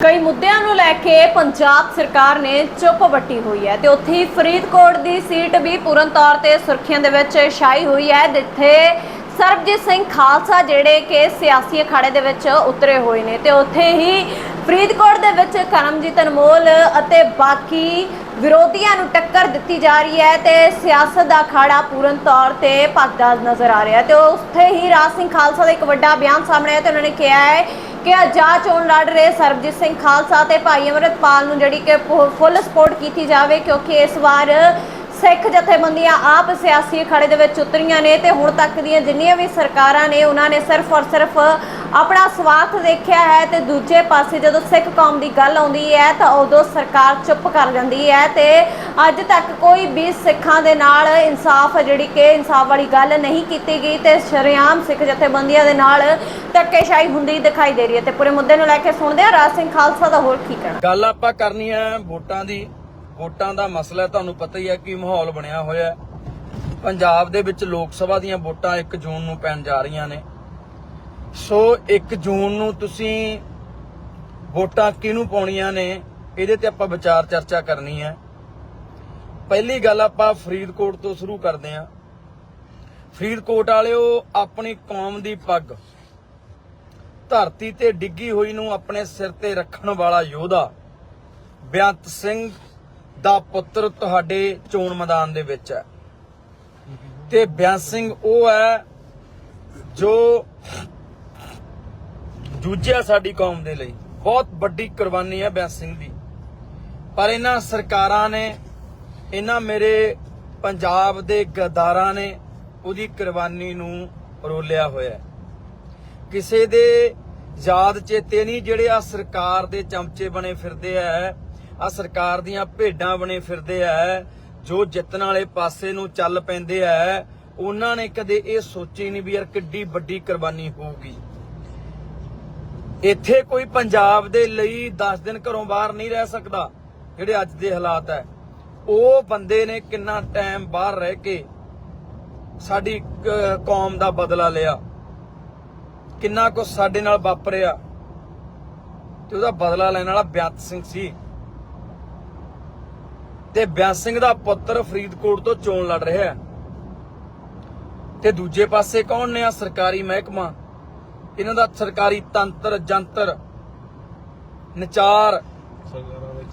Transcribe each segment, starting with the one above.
ਕਈ ਮੁੱਦਿਆਂ ਨੂੰ ਲੈ ਕੇ ਪੰਜਾਬ ਸਰਕਾਰ ਨੇ ਚੁੱਪ ਵੱਟੀ ਹੋਈ ਹੈ ਤੇ ਉੱਥੇ ਹੀ ਫਰੀਦਕੋਟ ਦੀ ਸੀਟ ਵੀ ਪੂਰਨ ਤੌਰ ਤੇ ਸੁਰਖੀਆਂ ਦੇ ਵਿੱਚ ਛਾਈ ਹੋਈ ਹੈ, ਜਿੱਥੇ ਸਰਬਜੀਤ ਸਿੰਘ ਖਾਲਸਾ ਜਿਹੜੇ ਕਿ ਸਿਆਸੀ ਅਖਾੜੇ ਦੇ ਵਿੱਚ ਉਤਰੇ ਹੋਏ ਨੇ ਤੇ ਉੱਥੇ ਹੀ ਫਰੀਦਕੋਟ ਦੇ ਵਿੱਚ ਕਰਮਜੀਤ ਅਨਮੋਲ ਅਤੇ ਬਾਕੀ ਵਿਰੋਧੀਆਂ ਨੂੰ ਟੱਕਰ ਦਿੱਤੀ ਜਾ ਰਹੀ ਹੈ ਤੇ ਸਿਆਸਤ ਦਾ ਅਖਾੜਾ ਪੂਰਨ ਤੌਰ ਤੇ ਭਗਦਾ ਨਜ਼ਰ ਆ ਰਿਹਾ ਹੈ ਤੇ ਉੱਥੇ ਹੀ ਰਾਜ ਸਿੰਘ ਖਾਲਸਾ ਦਾ ਇੱਕ ਵੱਡਾ ਬਿਆਨ ਸਾਹਮਣੇ ਆਇਆ ਤੇ ਉਹਨਾਂ ਨੇ ਕਿਹਾ ਹੈ ਕਿ ਆਜ਼ਾਦ ਚੋਣ ਲੜ ਰਹੇ ਸਰਬਜੀਤ ਸਿੰਘ ਖਾਲਸਾ ਤੇ ਭਾਈ ਅਮਰਿਤਪਾਲ ਨੂੰ ਜਿਹੜੀ ਕਿ ਫੁੱਲ ਸਪੋਰਟ ਕੀਤੀ ਜਾਵੇ ਕਿਉਂਕਿ ਇਸ ਵਾਰ ਸਿੱਖ ਜਥੇਬੰਦੀਆਂ ਆਪ ਸਿਆਸੀ ਅਖਾੜੇ ਦੇ ਵਿੱਚ ਉਤਰੀਆਂ ਨੇ ਤੇ ਹੁਣ ਤੱਕ ਦੀਆਂ ਜਿੰਨੀਆਂ ਵੀ ਸਰਕਾਰਾਂ ਨੇ, ਉਹਨਾਂ ਨੇ ਸਿਰਫ ਔਰ ਸਿਰਫ ਆਪਣਾ ਸਵਾਰਥ ਦੇਖਿਆ ਹੈ ਤੇ ਦੂਜੇ ਪਾਸੇ ਜਦੋਂ ਸਿੱਖ ਕੌਮ ਦੀ ਗੱਲ ਆਉਂਦੀ ਹੈ ਤਾਂ ਉਦੋਂ ਸਰਕਾਰ ਚੁੱਪ ਕਰ ਜਾਂਦੀ ਹੈ ਤੇ ਅੱਜ ਤੱਕ ਕੋਈ ਵੀ ਸਿੱਖਾਂ ਦੇ ਨਾਲ ਇਨਸਾਫ ਜਿਹੜੀ ਕਿ ਇਨਸਾਫ ਵਾਲੀ ਗੱਲ ਨਹੀਂ ਕੀਤੀ ਗਈ ਤੇ ਸ਼ਰੇਆਮ ਸਿੱਖ ਜਥੇਬੰਦੀਆਂ ਦੇ ਨਾਲ ਧੱਕੇਸ਼ਾਹੀ ਹੁੰਦੀ ਦਿਖਾਈ ਦੇ ਰਹੀ ਹੈ ਤੇ ਪੂਰੇ ਮੁੱਦੇ ਨੂੰ ਲੈ ਕੇ ਸੁਣਦੇ ਹਾਂ। ਰਾਜ ਸਿੰਘ ਖਾਲਸਾ ਦਾ ਹੋਰ ਕੀ ਕਹਿਣਾ? ਗੱਲ ਆਪਾਂ ਕਰਨੀ ਹੈ ਵੋਟਾਂ ਦੀ। ਵੋਟਾਂ ਦਾ ਮਸਲਾ ਤੁਹਾਨੂੰ ਪਤਾ ਹੀ ਹੈ ਕਿ ਮਾਹੌਲ ਬਣਿਆ ਹੋਇਆ ਪੰਜਾਬ ਦੇ ਵਿੱਚ ਲੋਕ ਸਭਾ ਦੀਆਂ ਵੋਟਾਂ 1 ਜੂਨ ਨੂੰ ਪੈਣ ਜਾ ਰਹੀਆਂ ਨੇ। ਸੋ 1 ਜੂਨ ਨੂੰ ਤੁਸੀਂ ਵੋਟਾਂ ਕਿਹਨੂੰ ਪਾਉਣੀਆਂ ਨੇ, ਇਹਦੇ ਤੇ ਆਪਾਂ ਵਿਚਾਰ ਚਰਚਾ ਕਰਨੀ ਹੈ। ਪਹਿਲੀ ਗੱਲ ਆਪਾਂ ਫਰੀਦਕੋਟ ਤੋਂ ਸ਼ੁਰੂ ਕਰਦੇ ਹਾਂ। ਫਰੀਦਕੋਟ ਵਾਲਿਓ, ਆਪਣੀ ਕੌਮ ਦੀ ਪੱਗ, ਧਰਤੀ ਤੇ ਡਿੱਗੀ ਹੋਈ ਨੂੰ ਆਪਣੇ ਸਿਰ ਤੇ ਰੱਖਣ ਵਾਲਾ ਯੋਧਾ ਬੇਅੰਤ ਸਿੰਘ ਦਾ ਪੁੱਤਰ ਤੁਹਾਡੇ ਚੋਣ ਮੈਦਾਨ ਦੇ ਵਿੱਚ ਹੈ। ਤੇ ਬੇਅੰਤ ਸਿੰਘ ਉਹ ਹੈ ਜੋ ਜੂਝਿਆ ਸਾਡੀ ਕੌਮ ਦੇ ਲਈ। ਬਹੁਤ ਵੱਡੀ ਕੁਰਬਾਨੀ ਹੈ ਬੇਅੰਤ ਸਿੰਘ ਦੀ। ਪਰ ਇਹਨਾਂ ਸਰਕਾਰਾਂ ਨੇ, ਇਹਨਾਂ ਮੇਰੇ ਪੰਜਾਬ ਦੇ ਗਦਾਰਾਂ ਨੇ ਉਹਦੀ ਕੁਰਬਾਨੀ ਨੂੰ ਰੋਲਿਆ ਹੋਇਆ ਕਿਸੇ ਦੇ ਯਾਦ ਚੇਤੇ ਨਹੀਂ ਜਿਹੜੇ ਆ ਸਰਕਾਰ ਦੇ ਚਮਚੇ ਬਣੇ ਫਿਰਦੇ ਆ ਆ ਸਰਕਾਰ ਦੀਆਂ ਭੇਡਾਂ ਬਣੇ ਫਿਰਦੇ ਆ, ਜੋ ਜਿੱਤਣ ਵਾਲੇ ਪਾਸੇ ਨੂੰ ਚੱਲ ਪੈਂਦੇ ਆ, ਉਹਨਾਂ ਨੇ ਕਦੇ ਇਹ ਸੋਚੀ ਨਹੀਂ ਵੀ ਯਾਰ ਕਿੱਡੀ ਵੱਡੀ ਕੁਰਬਾਨੀ ਹੋਊਗੀ। ਇੱਥੇ ਕੋਈ ਪੰਜਾਬ ਦੇ ਲਈ 10 ਦਿਨ ਘਰੋਂ ਬਾਹਰ ਨਹੀਂ ਰਹਿ ਸਕਦਾ, ਜਿਹੜੇ ਅੱਜ ਦੇ ਹਾਲਾਤ ਹੈ। ਉਹ ਬੰਦੇ ਨੇ ਕਿੰਨਾ ਟਾਈਮ ਬਾਹਰ ਰਹਿ ਕੇ ਸਾਡੀ ਕੌਮ ਦਾ ਬਦਲਾ ਲਿਆ। ਕਿੰਨਾ ਕੁ ਸਾਡੇ ਨਾਲ ਵਾਪਰਿਆ। ਤੇ ਉਹਦਾ ਬਦਲਾ ਲੈਣ ਵਾਲਾ ਬਿਆੰਤ ਸਿੰਘ ਸੀ। ਤੇ ਬਿਆੰਤ ਸਿੰਘ ਦਾ ਪੁੱਤਰ ਫਰੀਦਕੋਟ ਤੋਂ ਚੋਣ ਲੜ ਰਿਹਾ ਹੈ। ਤੇ ਦੂਜੇ ਪਾਸੇ ਕੌਣ ਨੇ ਆ? ਸਰਕਾਰੀ ਮਹਿਕਮਾ। ਇਹਨਾਂ ਦਾ ਸਰਕਾਰੀ ਤੰਤਰ, ਜੰਤਰ, ਨਚਾਰ,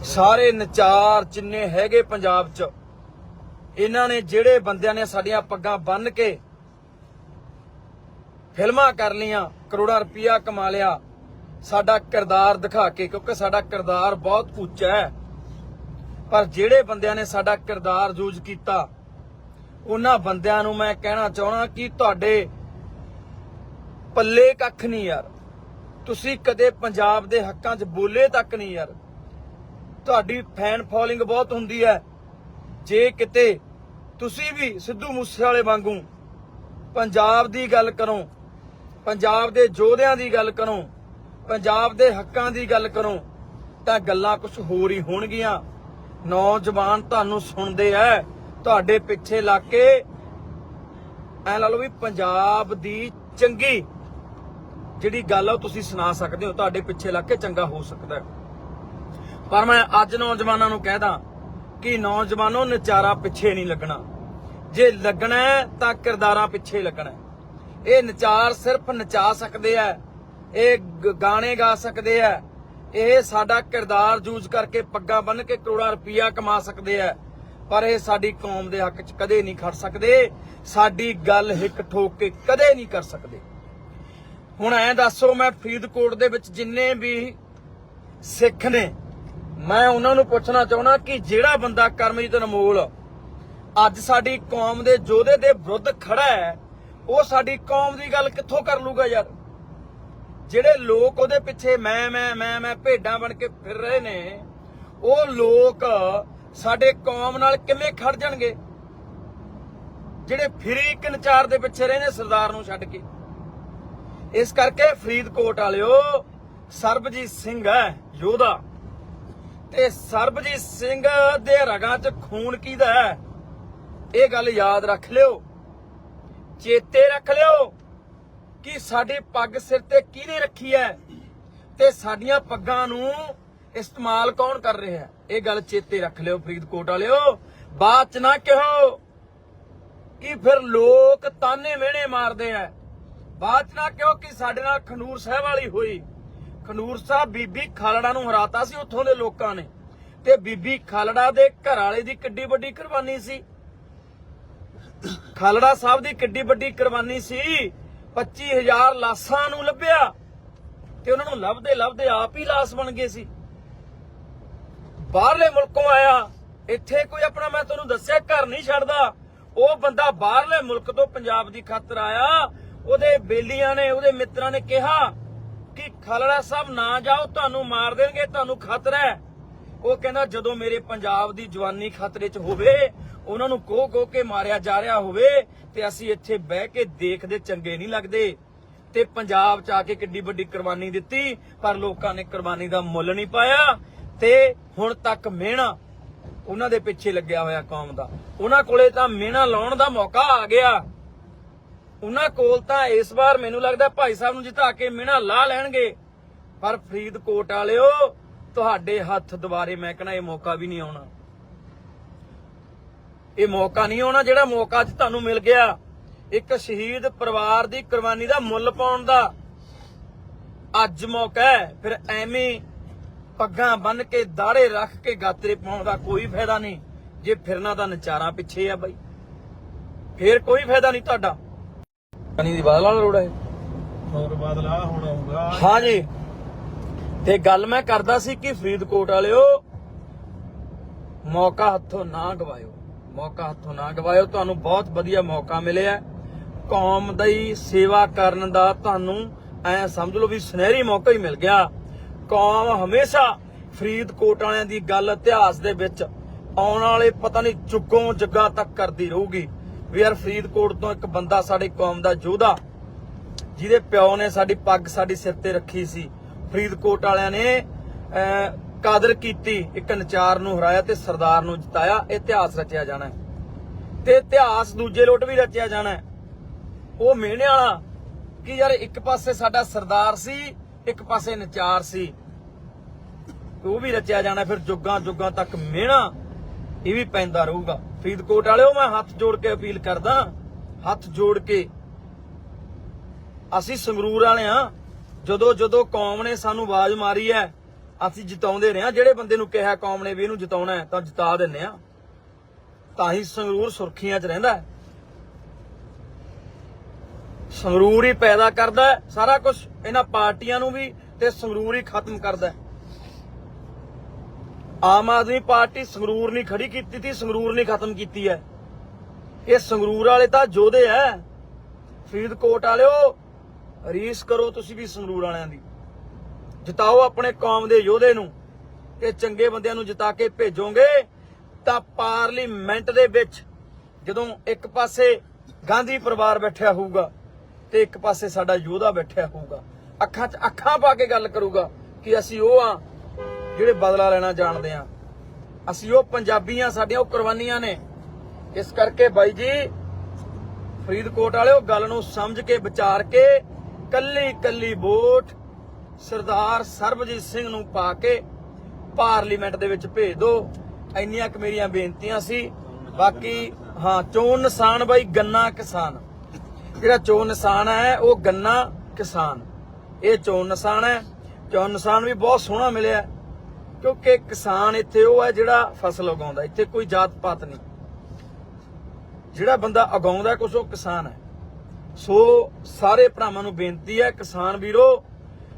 ਸਾਰੇ ਨਚਾਰ ਜਿੰਨੇ ਹੈਗੇ ਪੰਜਾਬ 'ਚ, ਇਹਨਾਂ ਨੇ ਜਿਹੜੇ ਬੰਦਿਆਂ ਨੇ ਸਾਡੀਆਂ ਪੱਗਾਂ ਬੰਨ ਕੇ ਫਿਲਮਾਂ ਕਰ ਲੀਆਂ ਕਰੋੜਾਂ ਰੁਪਇਆ ਕਮਾ ਲਿਆ, ਸਾਡਾ ਕਿਰਦਾਰ ਦਿਖਾ ਕੇ, ਕਿਉਂਕਿ ਸਾਡਾ ਕਿਰਦਾਰ ਬਹੁਤ ਉੱਚਾ ਹੈ। ਪਰ ਜਿਹੜੇ ਬੰਦਿਆਂ ਨੇ ਸਾਡਾ ਕਿਰਦਾਰ ਯੂਜ਼ ਕੀਤਾ, ਉਹਨਾਂ ਬੰਦਿਆਂ ਨੂੰ ਮੈਂ ਕਹਿਣਾ ਚਾਹਣਾ ਕਿ ਤੁਹਾਡੇ ਪੱਲੇ ਕੱਖ ਨਹੀਂ ਯਾਰ। ਤੁਸੀਂ ਕਦੇ ਪੰਜਾਬ ਦੇ ਹੱਕਾਂ 'ਚ ਬੋਲੇ ਤੱਕ ਨਹੀਂ ਯਾਰ। ਤੁਹਾਡੀ ਫੈਨ ਫੋਲੋਇੰਗ ਬਹੁਤ ਹੁੰਦੀ ਹੈ। ਜੇ ਕਿਤੇ ਤੁਸੀਂ ਵੀ ਸਿੱਧੂ ਮੂਸੇਵਾਲੇ ਵਾਂਗੂ ਪੰਜਾਬ ਦੀ ਗੱਲ ਕਰੋ, ਪੰਜਾਬ ਦੇ ਯੋਧਿਆਂ ਦੀ ਗੱਲ ਕਰੋ, ਪੰਜਾਬ ਦੇ ਹੱਕਾਂ ਦੀ ਗੱਲ ਕਰੋ, ਤਾਂ ਗੱਲਾਂ ਕੁਝ ਹੋਰ ਹੀ ਹੋਣਗੀਆਂ। ਨੌਜਵਾਨ ਤੁਹਾਨੂੰ ਸੁਣਦੇ ਐ ਤੁਹਾਡੇ ਪਿੱਛੇ ਲੱਗ ਕੇ ਐ ਲਾ ਲਓ ਵੀ ਪੰਜਾਬ ਦੀ ਚੰਗੀ ਜਿਹੜੀ ਗੱਲ ਆ ਉਹ ਤੁਸੀਂ ਸੁਣਾ ਸਕਦੇ ਹੋ। ਤੁਹਾਡੇ ਪਿੱਛੇ ਲੱਗ ਕੇ ਚੰਗਾ ਹੋ ਸਕਦਾ ਪਰ ਮੈਂ ਅੱਜ ਨੌਜਵਾਨਾਂ ਨੂੰ ਕਹਿਦਾ ਕਿ ਨੌਜਵਾਨੋ ਨਚਾਰਾ ਪਿੱਛੇ ਨਹੀਂ ਲੱਗਣਾ। ਜੇ ਲੱਗਣਾ ਤਾਂ ਕਿਰਦਾਰਾਂ ਪਿੱਛੇ ਲੱਗਣਾ ਇਹ ਨਚਾਰ ਸਿਰਫ ਨਚਾ ਸਕਦੇ ਆ। ਇਹ ਗਾਣੇ ਗਾ ਸਕਦੇ ਆ। ਇਹ ਸਾਡਾ ਕਿਰਦਾਰ ਯੂਜ਼ ਕਰਕੇ ਪੱਗਾਂ ਬੰਨ ਕੇ ਕਰੋੜਾਂ ਰੁਪਈਆ ਕਮਾ ਸਕਦੇ ਆ। ਪਰ ਇਹ ਸਾਡੀ ਕੌਮ ਦੇ ਹੱਕ 'ਚ ਕਦੇ ਨਹੀਂ ਖੜ ਸਕਦੇ। ਸਾਡੀ ਗੱਲ ਹਿੱਕ ਠੋਕ ਕੇ ਕਦੇ ਨਹੀਂ ਕਰ ਸਕਦੇ। ਹੁਣ ਐਂ ਦੱਸੋ, ਮੈਂ ਫਰੀਦਕੋਟ ਦੇ ਵਿੱਚ ਜਿੰਨੇ ਵੀ ਸਿੱਖ ਨੇ, ਮੈਂ ਉਹਨਾਂ ਨੂੰ ਪੁੱਛਣਾ ਚਾਹੁੰਦਾ ਕਿ ਜਿਹੜਾ ਬੰਦਾ ਕਰਮਜੀਤ ਅਨਮੋਲ ਅੱਜ ਸਾਡੀ ਕੌਮ ਦੇ ਯੋਧੇ ਦੇ ਵਿਰੁੱਧ ਖੜਾ ਹੈ, ਉਹ ਸਾਡੀ ਕੌਮ ਦੀ ਗੱਲ ਕਿੱਥੋਂ ਕਰ ਲੂਗਾ ਯਾਰ? ਜਿਹੜੇ ਲੋਕ ਉਹਦੇ ਪਿੱਛੇ ਮੈਂ ਮੈਂ ਮੈਂ ਮੈਂ ਭੇਡਾਂ ਬਣ ਕੇ ਫਿਰ ਰਹੇ ਨੇ, ਉਹ ਲੋਕ ਸਾਡੇ ਕੌਮ ਨਾਲ ਕਿਵੇਂ ਖੜ ਜਾਣਗੇ? ਜਿਹੜੇ ਫਰੀ ਇੱਕ ਦੇ ਪਿੱਛੇ ਰਹੇ ਨੇ ਸਰਦਾਰ ਨੂੰ ਛੱਡ ਕੇ। ਇਸ ਕਰਕੇ ਫਰੀਦਕੋਟ ਵਾਲਿਓ, ਸਰਬਜੀਤ ਸਿੰਘ ਹੈ ਯੋਧਾ। ਤੇ ਸਰਬਜੀਤ ਸਿੰਘ ਦੇ ਰਗਾਂ 'ਚ ਖੂਨ ਕਿਹਦਾ ਹੈ? ਇਹ ਗੱਲ ਯਾਦ ਰੱਖ ਲਿਓ। ਚੇਤੇ ਰੱਖ ਲਿਓ। ਕਿ ਸਾਡੀ ਪੱਗ ਸਿਰ ਤੇ ਕਿਹਨੇ ਰੱਖੀ ਹੈ? ਤੇ ਸਾਡੀਆਂ ਪੱਗਾਂ ਨੂੰ ਇਸਤੇਮਾਲ ਕੌਣ ਕਰ ਰਿਹਾ ਹੈ? ਇਹ ਗੱਲ ਚੇਤੇ ਰੱਖ ਲਿਓ ਫਰੀਦਕੋਟ ਵਾਲਿਓ। ਬਾਅਦ ਚ ਨਾ ਕਹੋ ਕਿ ਫਿਰ ਲੋਕ ਤਾਨੇ ਮਿਹਣੇ ਮਾਰਦੇ ਆ। ਬਾਅਦ ਚ ਨਾ ਕਹੋ ਕਿ ਸਾਡੇ ਨਾਲ ਖਨੂਰ ਸਾਹਿਬ ਵਾਲੀ ਹੋਈ। ਖਨੂਰ ਸਾਹਿਬ ਬੀਬੀ ਖਾਲੜਾ ਨੂੰ ਹਰਾਤਾ ਸੀ ਉੱਥੋਂ ਦੇ ਲੋਕਾਂ ਨੇ। ਤੇ ਬੀਬੀ ਖਾਲੜਾ ਦੇ ਘਰ ਵਾਲੇ ਦੀ ਕਿੱਡੀ ਵੱਡੀ ਕੁਰਬਾਨੀ ਸੀ। ਖਾਲੜਾ ਸਾਹਿਬ ਦੀ ਕਿੱਡੀ ਵੱਡੀ ਕੁਰਬਾਨੀ ਸੀ। 25000 ਲਾਸਾਂ ਨੂੰ ਲੱਭਿਆ ਤੇ ਉਹਨਾਂ ਨੂੰ ਲੱਭਦੇ ਲੱਭਦੇ ਆਪ ਹੀ ਲਾਸ ਬਣ ਗਏ ਸੀ। ਬਾਹਰਲੇ ਮੁਲਕੋਂ ਆਇਆ, ਇੱਥੇ ਕੋਈ ਆਪਣਾ ਮੈਂ ਤੁਹਾਨੂੰ ਦੱਸਿਆ ਘਰ ਨਹੀਂ ਛੱਡਦਾ। ਉਹ ਬੰਦਾ ਬਾਹਰਲੇ ਮੁਲਕ ਤੋਂ ਪੰਜਾਬ ਦੀ ਖਾਤਰ ਆਇਆ, ਉਹਦੇ ਬੇਲੀਆਂ ਨੇ, ਉਹਦੇ ਮਿੱਤਰਾਂ ਨੇ ਕਿਹਾ ਕਿ ਖਾਲੜਾ ਸਾਹਿਬ ਨਾ ਜਾਓ, ਤੁਹਾਨੂੰ ਮਾਰ ਦੇਣਗੇ, ਤੁਹਾਨੂੰ ਖਤਰਾ ਹੈ। ਉਹ ਕਹਿੰਦਾ ਜਦੋਂ ਮੇਰੇ ਪੰਜਾਬ ਦੀ ਜਵਾਨੀ ਖਤਰੇ 'ਚ ਹੋਵੇ, ਉਹਨਾਂ ਨੂੰ ਕੋਹ ਕੋਹ ਕੇ ਮਾਰਿਆ ਜਾ ਰਿਹਾ ਹੋਵੇ ਤੇ ਅਸੀਂ ਇੱਥੇ ਬਹਿ ਕੇ ਦੇਖਦੇ ਚੰਗੇ ਨਹੀਂ ਲੱਗਦੇ। ਤੇ ਪੰਜਾਬ 'ਚ ਆ ਕੇ ਕਿੱਡੀ ਵੱਡੀ ਕੁਰਬਾਨੀ ਦਿੱਤੀ, ਪਰ ਲੋਕਾਂ ਨੇ ਕੁਰਬਾਨੀ ਦਾ ਮੁੱਲ ਨਹੀਂ ਪਾਇਆ। ਤੇ ਹੁਣ ਤੱਕ ਮਿਹਣਾ ਉਹਨਾਂ ਦੇ ਪਿੱਛੇ ਲੱਗਿਆ ਹੋਇਆ ਕੌਮ ਦਾ। ਉਹਨਾਂ ਕੋਲੇ ਤਾਂ ਮਿਹਣਾ ਲਾਉਣ ਦਾ ਮੌਕਾ ਆ ਗਿਆ। ਉਹਨਾਂ ਕੋਲ ਤਾਂ ਇਸ ਵਾਰ ਮੈਨੂੰ ਲੱਗਦਾ ਭਾਈ ਸਾਹਿਬ ਨੂੰ ਜਿਤਾ ਕੇ ਮਿਹਣਾ ਲਾ ਲੈਣਗੇ। ਪਰ ਫਰੀਦਕੋਟ ਵਾਲਿਓ ਤੁਹਾਡੇ ਹੱਥ ਦੁਬਾਰੇ ਮੈਂ ਕਹਣਾ ਇਹ ਮੌਕਾ ਵੀ ਨਹੀਂ ਆਉਣਾ। ਇਹ ਮੌਕਾ ਨਹੀਂ ਆਉਣਾ ਜਿਹੜਾ ਮੌਕਾ ਅੱਜ ਤੁਹਾਨੂੰ ਮਿਲ ਗਿਆ। ਇੱਕ ਸ਼ਹੀਦ ਪਰਿਵਾਰ ਦੀ ਕੁਰਬਾਨੀ ਦਾ ਮੁੱਲ ਪਾਉਣ ਦਾ ਅੱਜ ਮੌਕਾ ਹੈ। ਫਿਰ ਐਵੇਂ ਪੱਗਾਂ ਬੰਨ ਕੇ ਦਾੜੇ ਰੱਖ ਕੇ ਗਾਤਰੇ ਪਾਉਣ ਦਾ ਕੋਈ ਫਾਇਦਾ ਨਹੀਂ। ਜੇ ਫਿਰਨਾ ਤਾਂ ਨਚਾਰਾਂ ਪਿੱਛੇ ਆ ਬਾਈ। ਫੇਰ ਕੋਈ ਫਾਇਦਾ ਨਹੀਂ ਤੁਹਾਡਾ। ਪਾਣੀ ਦੀ ਬਾਦਲ ਵਾਲਾ ਰੋਡ ਹੈ। ਹੋਰ ਬਦਲਾ ਹੁਣ ਆਊਗਾ। ਹਾਂ ਜੀ ਤੇ ਗੱਲ ਮੈਂ ਕਰਦਾ ਸੀ ਕਿ ਫਰੀਦਕੋਟ ਵਾਲਿਓ, ਮੌਕਾ ਹੱਥੋਂ ਨਾ ਗਵਾਇਓ। ਮੌਕਾ ਹੱਥੋਂ ਨਾ ਗਵਾਇਓ, ਤੁਹਾਨੂੰ ਬਹੁਤ ਵਧੀਆ ਮੌਕਾ ਮਿਲਿਆ। ਕੌਮ ਦੀ ਸੇਵਾ ਕਰਨ ਦਾ ਤੁਹਾਨੂੰ ਐ ਸਮਝ ਲਓ ਵੀ ਸੁਨਹਿਰੀ ਮੌਕਾ ਹੀ ਮਿਲ ਗਿਆ। ਕੌਮ ਹਮੇਸ਼ਾ ਫਰੀਦਕੋਟ ਵਾਲਿਆਂ ਦੀ ਗੱਲ ਇਤਿਹਾਸ ਦੇ ਵਿੱਚ ਆਉਣ ਵਾਲੇ ਪਤਾ ਨਹੀਂ ਜੁਗੋਂ ਜੱਗਾ ਤੱਕ ਕਰਦੀ ਰਹੂਗੀ। ਵੀ ਯਾਰ ਫਰੀਦਕੋਟ ਤੋਂ ਇੱਕ ਬੰਦਾ ਸਾਡੀ ਕੌਮ ਦਾ ਯੋਧਾ, ਜਿਹਦੇ ਪਿਓ ਨੇ ਸਾਡੀ ਪੱਗ ਸਾਡੀ ਸਿਰ ਤੇ ਰੱਖੀ ਸੀ। ਫਰੀਦਕੋਟ ਵਾਲਿਆਂ ਨੇ ਅਹ, ਕਾਦਰ ਕੀਤੀ ਇੱਕ ਨਚਾਰ ਨੂੰ ਹਰਾਇਆ ਤੇ ਸਰਦਾਰ ਨੂੰ ਜਿਤਾਇਆ ਇਹ ਇਤਿਹਾਸ ਰਚਿਆ ਜਾਣਾ ਤੇ ਇਤਿਹਾਸ ਦੂਜੇ ਲੋਟ ਵੀ ਰਚਿਆ ਜਾਣਾ ਉਹ ਮਿਹਣੇ ਵਾਲਾ ਕਿ ਯਾਰ ਇੱਕ ਪਾਸੇ ਸਾਡਾ ਸਰਦਾਰ ਸੀ ਇੱਕ ਪਾਸੇ ਨਚਾਰ ਸੀ। ਉਹ ਵੀ ਰਚਿਆ ਜਾਣਾ ਫਿਰ ਜੁਗਾਂ ਜੁਗਾਂ ਤੱਕ ਮਿਹਣਾ ਇਹ ਵੀ ਪੈਂਦਾ ਰਹੂਗਾ। ਫਰੀਦਕੋਟ ਵਾਲਿਓ ਮੈਂ ਹੱਥ ਜੋੜ ਕੇ ਅਪੀਲ ਕਰਦਾ ਹੱਥ ਜੋੜ ਕੇ ਅਸੀਂ ਸੰਗਰੂਰ ਵਾਲੇ ਆ ਜਦੋਂ ਜਦੋਂ ਕੌਮ ਨੇ ਸਾਨੂੰ ਆਵਾਜ਼ ਮਾਰੀ ਹੈ, ਅਸੀਂ ਜਿਤਾਉਂਦੇ ਰਹੇ ਹਾਂ। ਜਿਹੜੇ ਬੰਦੇ ਨੂੰ ਕਿਹਾ ਕੌਮ ਨੇ ਵੀ ਇਹਨੂੰ ਜਿਤਾਉਣਾ ਹੈ, ਤਾਂ ਜਿਤਾ ਦਿੰਨੇ ਆ ਤਾਂ ਹੀ ਸੰਗਰੂਰ ਸੁਰਖੀਆਂ 'ਚ ਰਹਿੰਦਾ ਸੰਗਰੂਰ ਹੀ ਪੈਦਾ ਕਰਦਾ ਸਾਰਾ ਕੁਝ ਇਹਨਾਂ ਪਾਰਟੀਆਂ ਨੂੰ ਵੀ ਤੇ ਸੰਗਰੂਰ ਹੀ ਖਤਮ ਕਰਦਾ ਆਮ ਆਦਮੀ ਪਾਰਟੀ ਸੰਗਰੂਰ ਨਹੀਂ ਖੜੀ ਕੀਤੀ ਤੀ, ਸੰਗਰੂਰ ਨਹੀਂ ਖਤਮ ਕੀਤੀ ਹੈ। ਇਹ ਸੰਗਰੂਰ ਵਾਲੇ ਤਾਂ ਯੋਧੇ ਐ ਫਰੀਦਕੋਟ ਵਾਲਿਓ ਰੀਸ ਕਰੋ ਤੁਸੀਂ ਵੀ ਸੰਗਰੂਰ ਵਾਲਿਆਂ ਦੀ। ਜਿਤਾਓ ਆਪਣੇ ਕੌਮ ਦੇ ਯੋਧੇ ਨੂੰ ਇਹ ਚੰਗੇ ਬੰਦਿਆਂ ਨੂੰ ਜਿਤਾ ਕੇ ਭੇਜੋਗੇ ਤਾਂ ਪਾਰਲੀਮੈਂਟ ਦੇ ਵਿੱਚ ਜਦੋਂ ਇੱਕ ਪਾਸੇ ਗਾਂਧੀ ਪਰਿਵਾਰ ਬੈਠਿਆ ਹੋਊਗਾ ਤੇ ਇੱਕ ਪਾਸੇ ਸਾਡਾ ਯੋਧਾ ਬੈਠਿਆ ਹੋਊਗਾ, ਅੱਖਾਂ 'ਚ ਅੱਖਾਂ ਪਾ ਕੇ ਗੱਲ ਕਰੂਗਾ ਕਿ ਅਸੀਂ ਉਹ ਆ ਜਿਹੜੇ ਬਦਲਾ ਲੈਣਾ ਜਾਣਦੇ ਆ। ਅਸੀਂ ਉਹ ਪੰਜਾਬੀਆਂ ਸਾਡੀਆਂ, ਉਹ ਕੁਰਬਾਨੀਆਂ ਨੇ। ਇਸ ਕਰਕੇ ਬਾਈ ਜੀ, ਫਰੀਦਕੋਟ ਵਾਲਿਓ ਗੱਲ ਨੂੰ ਸਮਝ ਕੇ ਵਿਚਾਰ ਕੇ ਕੱਲੀ ਕੱਲੀ ਵੋਟ ਸਰਦਾਰ ਸਰਬਜੀਤ ਸਿੰਘ ਨੂੰ ਪਾ ਕੇ ਪਾਰਲੀਮੈਂਟ ਦੇ ਵਿੱਚ ਭੇਜ ਦਿਓ ਇੰਨੀਆਂ ਕੁ ਮੇਰੀਆਂ ਬੇਨਤੀਆਂ ਸੀ। ਬਾਕੀ ਹਾਂ ਚੋਣ ਨਿਸ਼ਾਨ ਬਾਈ ਗੰਨਾ ਕਿਸਾਨ। ਜਿਹੜਾ ਚੋਣ ਨਿਸ਼ਾਨ ਹੈ ਉਹ ਗੰਨਾ ਕਿਸਾਨ। ਇਹ ਚੋਣ ਨਿਸ਼ਾਨ ਹੈ। ਚੋਣ ਨਿਸ਼ਾਨ ਵੀ ਬਹੁਤ ਸੋਹਣਾ ਮਿਲਿਆ। ਹੈ, ਕਿਉਂਕਿ ਕਿਸਾਨ ਇੱਥੇ ਉਹ ਹੈ ਜਿਹੜਾ ਫਸਲ ਉਗਾਉਂਦਾ। ਇੱਥੇ ਕੋਈ ਜਾਤ ਪਾਤ ਨਹੀਂ। ਜਿਹੜਾ ਬੰਦਾ ਉਗਾਉਂਦਾ ਕੁਛ ਉਹ ਕਿਸਾਨ ਹੈ। ਸੋ ਸਾਰੇ ਭਰਾਵਾਂ ਨੂੰ ਬੇਨਤੀ ਹੈ, ਕਿਸਾਨ ਵੀਰੋ,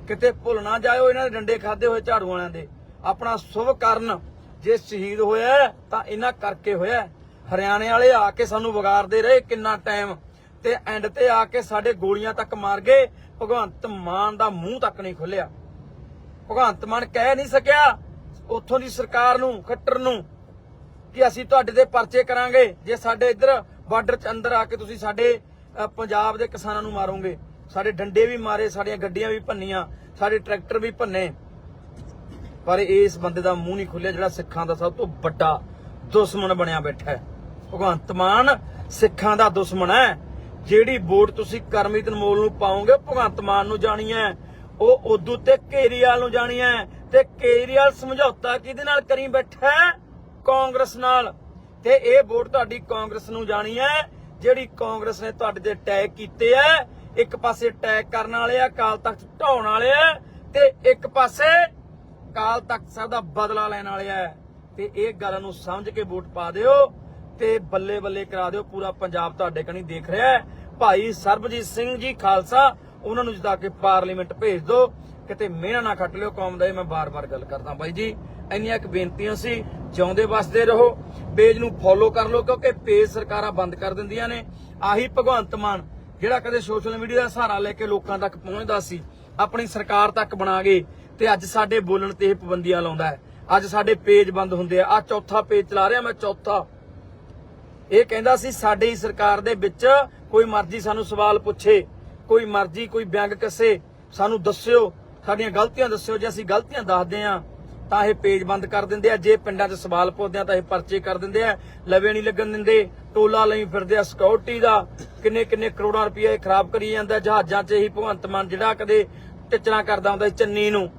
ਕਿਤੇ ਭੁੱਲ ਨਾ ਜਾਇਓ ਇਹਨਾਂ ਦੇ ਡੰਡੇ ਖਾਦੇ ਹੋਏ ਝਾੜੂ ਵਾਲਿਆਂ ਦੇ। ਆਪਣਾ ਸ਼ੁਭ ਕਰਨ। ਜੇ ਸ਼ਹੀਦ ਹੋਇਆ ਤਾਂ ਇਹਨਾਂ ਕਰਕੇ ਹੋਇਆ ਹਰਿਆਣੇ ਵਾਲੇ ਆ ਕੇ ਸਾਨੂੰ ਵਿਗਾੜਦੇ ਰਹੇ ਕਿੰਨਾ ਟਾਈਮ, ਤੇ ਐਂਡ ਤੇ ਆ ਕੇ ਸਾਡੇ ਗੋਲੀਆਂ ਤੱਕ ਮਾਰ ਗਏ। ਭਗਵੰਤ ਮਾਨ ਦਾ ਮੂੰਹ ਤੱਕ ਨਹੀਂ ਖੁੱਲਿਆ। ਭਗਵੰਤ ਮਾਨ ਕਹਿ ਨਹੀਂ ਸਕਿਆ, ਉੱਥੋਂ ਦੀ ਸਰਕਾਰ ਨੂੰ, ਖੱਟਰ ਨੂੰ, ਕਿ ਅਸੀਂ ਤੁਹਾਡੇ ਤੇ ਪਰਚੇ ਕਰਾਂਗੇ। ਜੇ ਸਾਡੇ ਇੱਧਰ ਬਾਰਡਰ 'ਚ ਅੰਦਰ ਆ ਕੇ ਤੁਸੀਂ ਸਾਡੇ ਪੰਜਾਬ ਦੇ ਕਿਸਾਨਾਂ ਨੂੰ ਮਾਰੋਗੇ। ਸਾਡੇ ਡੰਡੇ ਵੀ ਮਾਰੇ, ਸਾਡੀਆਂ ਗੱਡੀਆਂ ਵੀ ਭੰਨੀਆਂ, ਸਾਡੇ ਟਰੈਕਟਰ ਵੀ ਭੰਨੇ। ਪਰ ਇਸ ਬੰਦੇ ਦਾ ਮੂੰਹ ਨਹੀਂ ਖੁੱਲਿਆ ਜਿਹੜਾ ਸਿੱਖਾਂ ਦਾ ਸਭ ਤੋਂ ਵੱਡਾ ਦੁਸ਼ਮਣ ਬਣਿਆ ਬੈਠਾ ਹੈ। ਭਗਵੰਤ ਮਾਨ ਸਿੱਖਾਂ ਦਾ ਦੁਸ਼ਮਣ ਹੈ। ਜਿਹੜੀ ਵੋਟ ਤੁਸੀਂ ਕਰਮਜੀਤ ਅਨਮੋਲ ਨੂੰ ਪਾਉਂਗੇ ਭਗਵੰਤ ਮਾਨ ਨੂੰ ਜਾਣੀ ਹੈ। ਉਹ ਉਦੋਂ ਤੇ ਕੇਰੀਵਾਲ ਨੂੰ ਜਾਣੀ ਹੈ। ਤੇ ਕੇਰੀਵਾਲ ਸਮਝੌਤਾ ਕਿਹਦੇ ਨਾਲ ਕਰੀ ਬੈਠਾ ਕਾਂਗਰਸ ਨਾਲ। ਤੇ ਇਹ ਵੋਟ ਤੁਹਾਡੀ ਕਾਂਗਰਸ ਨੂੰ ਜਾਣੀ ਹੈ। ਜਿਹੜੀ ਕਾਂਗਰਸ ਨੇ ਤੁਹਾਡੇ ਤੇ ਅਟੈਕ ਕੀਤੇ ਐ ਇੱਕ ਪਾਸੇ ਅਟੈਕ ਕਰਨ ਵਾਲੇ ਆ ਕਾਲ ਤਖਤ ਢਾਉਣ ਵਾਲੇ ਆ, ਤੇ ਇੱਕ ਪਾਸੇ ਕਾਲ ਤਖਤ ਸਾਹਿਬ ਦਾ ਬਦਲਾ ਲੈਣ ਵਾਲੇ ਆ। ਤੇ ਇਹ ਗੱਲ ਨੂੰ ਸਮਝ ਕੇ ਵੋਟ ਪਾ ਦਿਓ ਤੇ ਬੱਲੇ ਬੱਲੇ ਕਰਾ ਦਿਓ, ਪੂਰਾ ਪੰਜਾਬ ਤੁਹਾਡੇ ਕਣੀ ਦੇਖ ਰਿਹਾ ਹੈ। ਭਾਈ ਸਰਬਜੀਤ ਸਿੰਘ ਜੀ ਖਾਲਸਾ, ਉਹਨਾਂ ਨੂੰ ਜਿਤਾ ਕੇ ਪਾਰਲੀਮੈਂਟ ਭੇਜ ਦਿਓ, ਕਿਤੇ ਮਿਹਣਾ ਨਾ ਖੱਟ ਲਿਓ, ਕੌਮ ਦਾ ਇਹ ਮੈਂ ਬਾਰ-ਬਾਰ ਗੱਲ ਕਰਦਾ ਬਾਈ ਜੀ। ਇੰਨੀਆਂ ਕੁ ਬੇਨਤੀਆਂ ਸੀ ਜਿਉਂਦੇ ਵਸਦੇ ਰਹੋ, ਪੇਜ ਨੂੰ ਫੋਲੋ ਕਰ ਲਓ, ਕਿਉਂਕਿ ਪੇਜ ਸਰਕਾਰਾਂ ਬੰਦ ਕਰ ਦਿੰਦੀਆਂ ਨੇ। ਆਹੀ ਭਗਵੰਤ ਮਾਨ, ਜਿਹੜਾ ਕਦੇ ਸੋਸ਼ਲ ਮੀਡੀਆ ਦਾ ਸਹਾਰਾ ਲੈ ਕੇ ਲੋਕਾਂ ਤੱਕ ਪਹੁੰਚਦਾ ਸੀ, ਆਪਣੀ ਸਰਕਾਰ ਤੱਕ ਬਣਾ ਗਏ ਤੇ ਅੱਜ ਸਾਡੇ ਬੋਲਣ ਤੇ ਇਹ ਪਾਬੰਦੀਆਂ ਲਾਉਂਦਾ ਹੈ। ਅੱਜ ਸਾਡੇ ਪੇਜ ਬੰਦ ਹੁੰਦੇ ਆ। ਆ ਚੌਥਾ ਪੇਜ ਚਲਾ ਰਿਹਾ ਮੈਂ, ਚੌਥਾ। ਇਹ ਕਹਿੰਦਾ ਸੀ, ਸਾਡੀ ਸਰਕਾਰ ਦੇ ਵਿੱਚ ਕੋਈ ਮਰਜ਼ੀ ਸਾਨੂੰ ਸਵਾਲ ਪੁੱਛੇ, ਕੋਈ ਮਰਜ਼ੀ ਕੋਈ ਵਿਅੰਗ ਕੱਸੇ, ਸਾਨੂੰ ਦੱਸਿਓ, ਸਾਡੀਆਂ ਗਲਤੀਆਂ ਦੱਸਿਓ, ਜੇ ਅਸੀਂ ਗਲਤੀਆਂ ਦੱਸਦੇ ਆ ਤਾਂ ਇਹ ਪੇਜ ਬੰਦ ਕਰ ਦਿੰਦੇ ਆ। ਜੇ ਪਿੰਡਾਂ 'ਚ ਸਵਾਲ ਪੁੱਛਦੇ ਆ ਤਾਂ ਇਹ ਪਰਚੇ ਕਰ ਦਿੰਦੇ ਆ। ਲਵੇ ਨਹੀਂ ਲੱਗਣ ਦਿੰਦੇ। ਟੋਲਾ ਲਈ ਫਿਰਦੇ ਆ ਸਿਕਿਉਰਿਟੀ ਦਾ। ਕਿੰਨੇ ਕਿੰਨੇ ਕਰੋੜਾਂ ਰੁਪਏ ਇਹ ਖਰਾਬ ਕਰੀ ਜਾਂਦਾ। ਜਹਾਜ਼ਾਂ 'ਚ ਹੀ ਭਗਵੰਤ ਮਾਨ ਜਿਹੜਾ ਕਦੇ ਟਿਚਣਾ ਕਰਦਾ ਹੁੰਦਾ ਚੰਨੀ ਨੂੰ।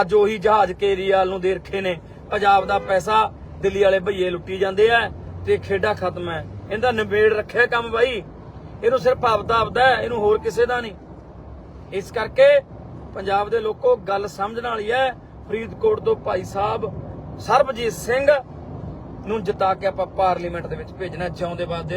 ਅੱਜ ਉਹੀ ਜਹਾਜ਼ ਕੇਰੀਵਾਲ ਨੂੰ ਦੇ ਰੱਖੇ ਨੇ। ਪੰਜਾਬ ਦਾ ਪੈਸਾ ਦਿੱਲੀ ਵਾਲੇ ਭਈਏ ਲੁੱਟੀ ਜਾਂਦੇ ਆ ਤੇ ਖੇਡਾ ਖਤਮ ਹੈ ਇਹਦਾ ਨਿਬੇੜ ਰੱਖਿਆ ਕੰਮ ਬਾਈ। ਇਹਨੂੰ ਸਿਰਫ ਆਪਦਾ ਆਪਦਾ ਇਹਨੂੰ ਹੋਰ ਕਿਸੇ ਦਾ ਨਹੀਂ। ਇਸ ਕਰਕੇ ਪੰਜਾਬ ਦੇ ਲੋਕੋ ਗੱਲ ਸਮਝਣ ਵਾਲੀ ਹੈ। ਫਰੀਦਕੋਟ ਤੋਂ ਭਾਈ ਸਾਹਿਬ ਸਰਬਜੀਤ ਸਿੰਘ ਨੂੰ ਜਿਤਾ ਕੇ ਆਪਾਂ ਪਾਰਲੀਮੈਂਟ ਦੇ ਵਿੱਚ ਭੇਜਣਾ ਚਾਹੁੰਦੇ ਵਾਦੇ ਰਹੋ